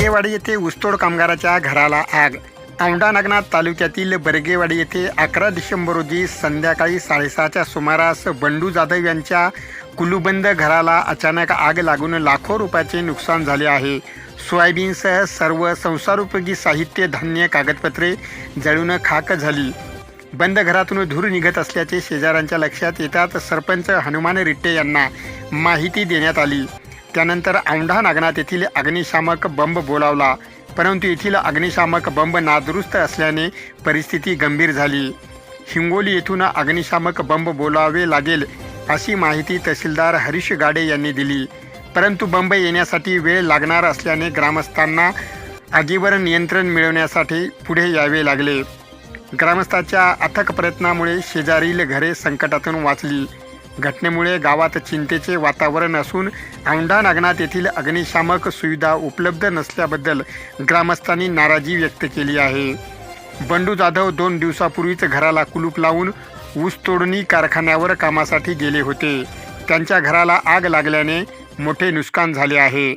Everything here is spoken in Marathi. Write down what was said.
बर्गेवाडी येथे ऊसतोड कामगाराच्या घराला आग. औंढा नागनाथ तालुक्यातील बर्गेवाडी येथे अकरा डिसेंबर रोजी संध्याकाळी साडेसहाच्या सुमारास बंडू जाधव यांच्या कुलुबंद घराला अचानक आग लागून लाखो रुपयाचे नुकसान झाले आहे. सोयाबीनसह सर्व संसारोपयोगी साहित्य धान्य कागदपत्रे जळून खाक झाली. बंद घरातून धूर निघत असल्याचे शेजाऱ्यांच्या लक्षात येतात सरपंच हनुमान रिट्टे यांना माहिती देण्यात आली. त्यानंतर औंढा नागनाथ येथील अग्निशामक बंब बोलावला. परंतु येथील अग्निशामक बंब नादुरुस्त असल्याने परिस्थिती गंभीर झाली. हिंगोली येथून अग्निशामक बंब बोलावे लागेल अशी माहिती तहसीलदार हरीश गाडे यांनी दिली. परंतु बंब येण्यासाठी वेळ लागणार असल्याने ग्रामस्थांना आगीवर नियंत्रण मिळवण्यासाठी पुढे यावे लागले. ग्रामस्थाच्या अथक प्रयत्नामुळे शेजारील घरे संकटातून वाचली. घटनेमुळे गावात चिंतेचे वातावरण असून औंढा नागनाथ येथील अग्निशामक सुविधा उपलब्ध नसल्याबद्दल ग्रामस्थांनी नाराजी व्यक्त केली आहे. बंडू जाधव दोन दिवसापूर्वीच घराला कुलूप लावून ऊस तोडणी कारखान्यावर कामासाठी गेले होते. त्यांच्या घराला आग लागल्याने मोठे नुकसान झाले आहे.